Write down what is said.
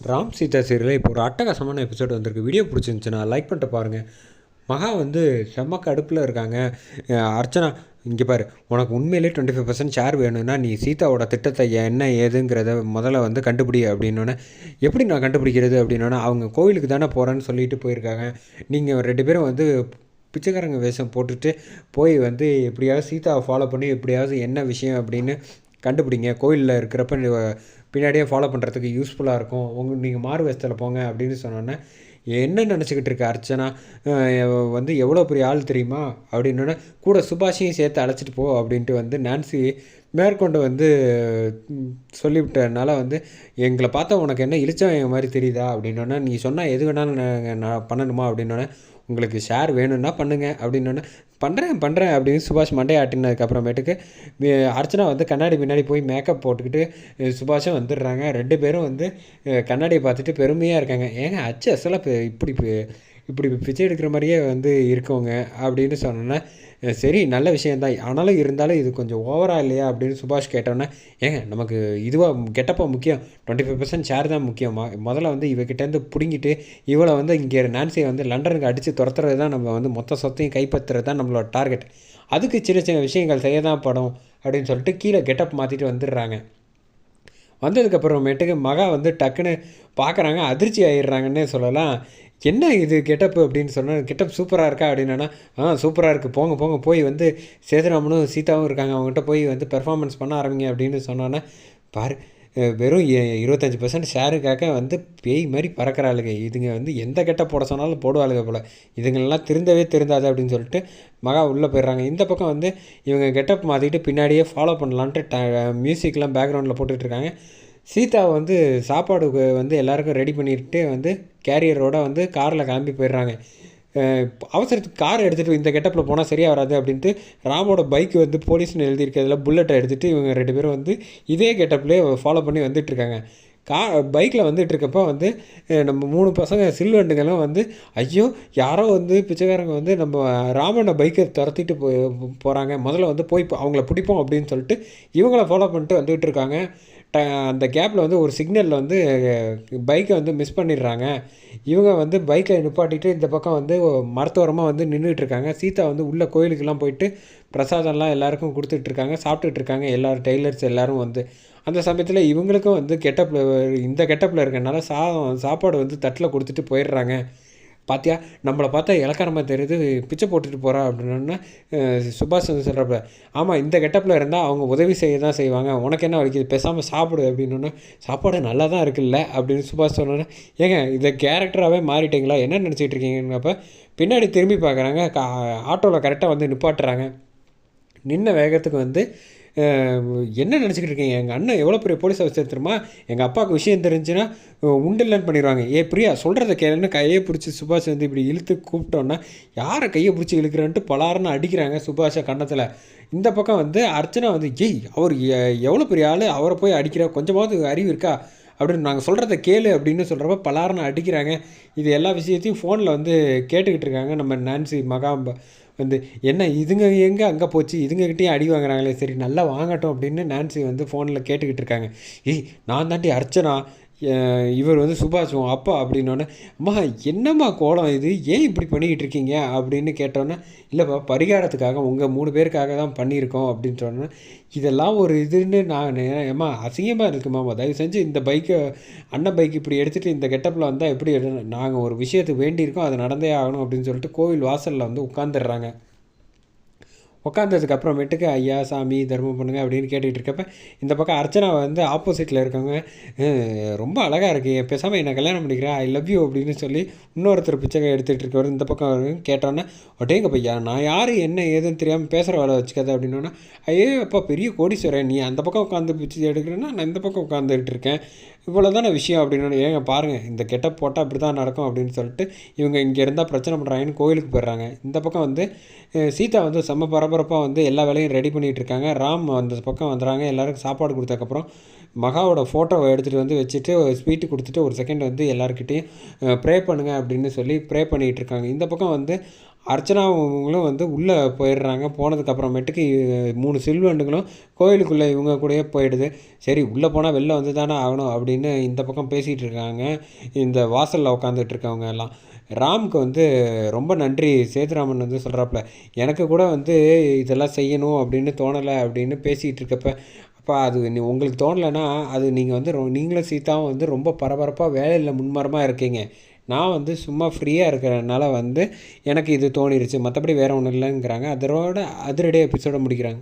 ராம் சீதா சீரியலில் இப்போ ஒரு அட்டகாசமான எபிசோட் வந்திருக்கு. வீடியோ பிடிச்சிருந்துச்சுன்னா லைக் பண்ணிட்டு பாருங்கள் மகா வந்து செம்ம கடுப்பில் இருக்காங்க. அர்ச்சனா இங்கே பாரு உனக்கு உண்மையிலே டுவெண்ட்டி ஃபைவ் பர்சன்ட் ஷேர் வேணும்னா நீ சீதாவோட திட்டத்தை என்ன ஏதுங்கிறத முதல்ல வந்து கண்டுபிடி அப்படின்னோடனே எப்படி நான் கண்டுபிடிக்கிறது அப்படின்னோடனே அவங்க கோவிலுக்கு தானே போகிறேன்னு சொல்லிட்டு போயிருக்காங்க. நீங்கள் ரெண்டு பேரும் வந்து பிச்சைக்காரங்க வேஷம் போட்டுட்டு போய் வந்து எப்படியாவது சீதாவை ஃபாலோ பண்ணி எப்படியாவது என்ன விஷயம் அப்படின்னு கண்டுபிடிங்க. கோயிலில் இருக்கிறப்ப பின்னாடியே ஃபாலோ பண்ணுறதுக்கு யூஸ்ஃபுல்லாக இருக்கும். உங்கள் நீங்கள் மாறு வேஷத்தில் போங்க அப்படின்னு சொன்னோன்னே என்ன நினச்சிக்கிட்டு இருக்க அர்ச்சனா? வந்து எவ்வளோ பெரிய ஆள் தெரியுமா? அப்படின்னோடனே கூட சுபாஷையும் சேர்த்து அழைச்சிட்டு போ அப்படின்ட்டு வந்து நான்சி மேற்கொண்டு வந்து சொல்லிவிட்டனால வந்து எங்களை பார்த்தா உனக்கு என்ன இழிச்சவன் மாதிரி தெரியுதா? அப்படின்னோடனே நீ சொன்னால் எது வேணாலும் நான் நான் பண்ணணுமா? அப்படின்னோடனே உங்களுக்கு ஷேர் வேணும்னா பண்ணுங்கள் அப்படின்னோடனே பண்ணுறேன் பண்ணுறேன் அப்படின்னு சுபாஷ் மண்டே ஆட்டினதுக்கப்புறமேட்டுக்கு அர்ச்சனா வந்து கண்ணாடி பின்னாடி போய் மேக்கப் போட்டுக்கிட்டு சுபாஷும் வந்துடுறாங்க. ரெண்டு பேரும் வந்து கண்ணாடியை பார்த்துட்டு பெருமையாக இருக்காங்க. ஏங்க அச்சு அசலாக இப்போ இப்படி இப்படி பிச்சை எடுக்கிற மாதிரியே வந்து இருக்கவங்க அப்படின்னு சொன்னோன்னே சரி நல்ல விஷயந்தான் ஆனாலும் இருந்தாலும் இது கொஞ்சம் ஓவரா இல்லையா? அப்படின்னு சுபாஷ் கேட்டோன்னே ஏங்க நமக்கு இதுவாக கெட்டப்போ முக்கியம். டுவெண்ட்டி ஃபைவ் பர்சன்ட் ஷேர் தான் முக்கியமாக முதல்ல வந்து இவகிட்டேருந்து பிடுங்கிட்டு இவளை வந்து இங்கே நான்சியை வந்து லண்டனுக்கு அடித்து துரத்துறது தான் நம்ம வந்து மொத்த சொத்தையும் கைப்பற்றுறது தான் நம்மளோட டார்கெட் அதுக்கு சின்ன சின்ன விஷயங்கள் செய்ய தான் படம். அப்படின்னு சொல்லிட்டு கீழே கெட்டப் மாற்றிட்டு வந்துடுறாங்க. வந்ததுக்கப்புறமேட்டுக்கு மகா வந்து டக்குன்னு பார்க்குறாங்க அதிர்ச்சி ஆயிடுறாங்கன்னே சொல்லலாம். என்ன இது கெட்டப் அப்படின்னு சொன்னால் கெட்டப் சூப்பராக இருக்கா அப்படின்னா ஆ சூப்பராக இருக்குது போங்க போங்க போய் வந்து சேதுராமனும் சீதாவும் இருக்காங்க. அவங்ககிட்ட போய் வந்து பெர்ஃபார்மன்ஸ் பண்ண ஆரம்பிங்க அப்படின்னு சொன்னோன்னே பாரு வெறும் இருபத்தஞ்சி பர்சன்ட் ஷேருக்காக வந்து பேய் மாதிரி பறக்கிறாளுங்க. இதுங்க வந்து எந்த கெட்ட போட சொன்னாலும் போடுவாளுங்க போல். இதுங்களெல்லாம் திருந்தவே திருந்தாது அப்படின்னு சொல்லிட்டு மகா உள்ளே போயிடுறாங்க. இந்த பக்கம் வந்து இவங்க கெட்டப் மாற்றிட்டு பின்னாடியே ஃபாலோ பண்ணலான்ட்டு ட மியூசிக்லாம் பேக்ரவுண்டில் போட்டுட்ருக்காங்க. சீதா வந்து சாப்பாடுக்கு வந்து எல்லாருக்கும் ரெடி பண்ணிட்டு வந்து கேரியரோட வந்து காரில் கிளம்பி போயிடுறாங்க. அவசரத்துக்கு கார் எடுத்துகிட்டு இந்த கெட்டப்பில் போனால் சரியாக வராது அப்படின்ட்டு ராமோட பைக் வந்து போலீஸ்னு எழுதியிருக்கிறதுல புல்லட்டை எடுத்துகிட்டு இவங்க ரெண்டு பேரும் வந்து இதே கெட்டப்லேயே ஃபாலோ பண்ணி வந்துட்டுருக்காங்க கா பைக்கில் வந்துட்டுருக்கப்போ வந்து நம்ம மூணு பசங்க சில்வண்டுங்கெல்லாம் வந்து ஐயோ யாரோ வந்து பிச்சைக்காரங்க வந்து நம்ம ராமனை பைக்கை துரத்திட்டு போ போகிறாங்க முதல்ல வந்து போய் அவங்கள பிடிப்போம் அப்படின்னு சொல்லிட்டு இவங்கள ஃபாலோ பண்ணிட்டு வந்துகிட்டு இருக்காங்க. அந்த கேப்பில் வந்து ஒரு சிக்னலில் வந்து பைக்கை வந்து மிஸ் பண்ணிடுறாங்க. இவங்க வந்து பைக்கை நிப்பாட்டிட்டு இந்த பக்கம் வந்து மருத்துவரமாக வந்து நின்றுட்டுருக்காங்க சீதா வந்து உள்ளே கோயிலுக்கெல்லாம் போயிட்டு பிரசாதம்லாம் எல்லாருக்கும் கொடுத்துட்ருக்காங்க. சாப்பிட்டுட்ருக்காங்க. எல்லோரும் டெய்லர்ஸ் எல்லோரும் வந்து. அந்த சமயத்தில் இவங்களுக்கும் வந்து கெட்டப்பில் இந்த கெட்டப்பில் இருக்கனால சா சாப்பாடு வந்து தட்டில் கொடுத்துட்டு போயிடுறாங்க. பாத்தியா? நம்மளை பார்த்தா இலக்காரமாக தெரியுது பிச்சை போட்டுட்டு போகிறா அப்படின்னா. சுபாஷ் வந்து சொல்கிறப்ப ஆமாம் இந்த கெட்டப்பில் இருந்தால் அவங்க உதவி செய்ய தான் செய்வாங்க. உனக்கு என்ன வலிக்குது? பேசாமல் சாப்பிடு அப்படின்னோன்னா சாப்பாடு நல்லா தான் இருக்குல்ல அப்படின்னு சுபாஷ் சொன்னோன்னே ஏங்க இதை கேரக்டராகவே மாறிட்டீங்களா? என்ன நினச்சிட்டு இருக்கீங்கன்னப்ப பின்னாடி திரும்பி பார்க்குறாங்க. கா ஆட்டோவில் கரெக்டாக வந்து நிப்பாட்டுறாங்க. நின்ன வேகத்துக்கு வந்து என்ன நினச்சிக்கிட்டு இருக்கீங்க? எங்கள் அண்ணன் எவ்வளோ பெரிய போலீஸ் ஆஃபீஸர் தெரியுமா? எங்கள் அப்பாவுக்கு விஷயம் தெரிஞ்சுன்னா உண்டில்லன்னு பண்ணிடுவாங்க. ஏ பிரியா சொல்கிறத கேளுன்னு கையை பிடிச்சி சுபாஷ் வந்து இப்படி இழுத்து கூப்பிட்டோன்னா யாரை கையை பிடிச்சி இழுக்கிறேன்ட்டு பலாருன்னு அடிக்கிறாங்க சுபாஷை கன்னத்தில். இந்த பக்கம் வந்து அர்ச்சனா வந்து ஏய் அவர் எ- எவ்வளோ பெரிய ஆள்? அவரை போய் அடிக்கிற? கொஞ்சமாவது அறிவு இருக்கா? அப்படின்னு நாங்கள் சொல்கிறத கேளு அப்படின்னு சொல்கிறப்ப பலாருன்னு அடிக்கிறாங்க. இது எல்லா விஷயத்தையும் ஃபோனில் வந்து கேட்டுக்கிட்டு இருக்காங்க நம்ம நான்சி மகாம்ப வந்து என்ன இதுங்க எங்கே? அங்கே போச்சு. இதுங்ககிட்டயும் அடி வாங்குறாங்களே. சரி நல்லா வாங்கட்டும் அப்படின்னு நான்சி வந்து ஃபோனில் கேட்டுக்கிட்டு இருக்காங்க. ஏய் நான் தாண்டி அர்ச்சனா இவர் வந்து சுபாஷ் உன் அப்பா அப்படின்னோடனே அம்மா என்னம்மா கோலம் இது? ஏன் இப்படி பண்ணிக்கிட்டு இருக்கீங்க? அப்படின்னு கேட்டோன்னே இல்லைப்பா பரிகாரத்துக்காக உங்கள் மூணு பேருக்காக தான் பண்ணியிருக்கோம் அப்படின்னு சொன்னேன் இதெல்லாம் ஒரு இதுன்னு நான் ஏம்மா அசிங்கமாக இருக்குமாம்மா. தயவு செஞ்சு இந்த பைக்கை அண்ணன் பைக் இப்படி எடுத்துகிட்டு இந்த கெட்டப்பில் வந்தால் எப்படி நாங்கள் ஒரு விஷயத்துக்கு வேண்டியிருக்கோம் அது நடந்தே ஆகணும் அப்படின்னு சொல்லிட்டு கோவில் வாசலில் வந்து உட்காந்துடுறாங்க உட்காந்ததுக்கு அப்புறமேட்டுக்கு ஐயா சாமி தர்மம் பண்ணுங்க அப்படின்னு கேட்டுக்கிட்டு இருக்கப்ப இந்த பக்கம் அர்ச்சனா வந்து ஆப்போசிட்டில் இருக்கவங்க ரொம்ப அழகாக இருக்குது பேசாமல் என்ன கல்யாணம் பண்ணிக்கிறேன் ஐ லவ் யூ அப்படின்னு சொல்லி இன்னொருத்தர் பிச்சை எடுத்துகிட்டு இருக்கவர் இந்த பக்கம் கேட்டோன்னே ஒட்டேங்க பையா நான் யார் என்ன ஏதுன்னு தெரியாமல் பேசுகிற வேலை வச்சுக்காத அப்படின்னோன்னா ஐயோ அப்பா பெரிய கோடீஸ்வரன் நீ அந்த பக்கம் உட்காந்து பிச்சை எடுக்கிறேன்னா நான் இந்த பக்கம் உட்காந்துக்கிட்டு இருக்கேன். இவ்வளோ தானே விஷயம் அப்படின்னு ஏங்க பாருங்கள் இந்த கெட்டப் போட்டால் அப்படி தான் நடக்கும் அப்படின்னு சொல்லிட்டு இவங்க இங்கே இருந்தால் பிரச்சனை பண்ணுறாங்கன்னு கோயிலுக்கு போயிடுறாங்க. இந்த பக்கம் வந்து சீதா வந்து செம்ம பரபரப்பாக வந்து எல்லா வேலையும் ரெடி பண்ணிகிட்டு இருக்காங்க. ராம் அந்த பக்கம் வந்துடுறாங்க எல்லாருக்கும் சாப்பாடு கொடுத்ததுக்கப்புறம் மகாவோட ஃபோட்டோவை எடுத்துகிட்டு வந்து வச்சுட்டு ஸ்வீட்டு கொடுத்துட்டு ஒரு செகண்ட் வந்து எல்லாருக்கிட்டேயும் ப்ரே பண்ணுங்க அப்படின்னு சொல்லி ப்ரே பண்ணிகிட்டு இருக்காங்க. இந்த பக்கம் வந்து அர்ச்சனாவங்களும் வந்து உள்ளே போயிடுறாங்க. போனதுக்கப்புறமேட்டுக்கு மூணு சில்வண்டுங்களும் கோயிலுக்குள்ளே இவங்க கூடயே போயிடுது. சரி உள்ளே போனால் வெளில வந்து தானே ஆகணும் அப்படின்னு இந்த பக்கம் பேசிகிட்டு இருக்காங்க. இந்த வாசலில் உட்காந்துட்டு இருக்கவங்க எல்லாம். ராம்க்கு வந்து ரொம்ப நன்றி. சேதுராமன் வந்து சொல்கிறாப்புல எனக்கு கூட வந்து இதெல்லாம் செய்யணும் அப்படின்னு தோணலை அப்படின்னு பேசிகிட்டு இருக்கப்ப அப்போ அது நீ உங்களுக்கு தோணலைன்னா அது நீங்கள் வந்து ரொ நீங்களும் சீதாவும் வந்து ரொம்ப பரபரப்பாக வேலையில் முன்மரமாக இருக்கீங்க. நான் வந்து சும்மா ஃப்ரீயாக இருக்கிறனால வந்து எனக்கு இது தோணிருச்சு. மற்றபடி வேறு ஒன்றும் இல்லைங்கிறாங்க. அதோட அதிரடி எபிசோடை முடிக்கிறாங்க.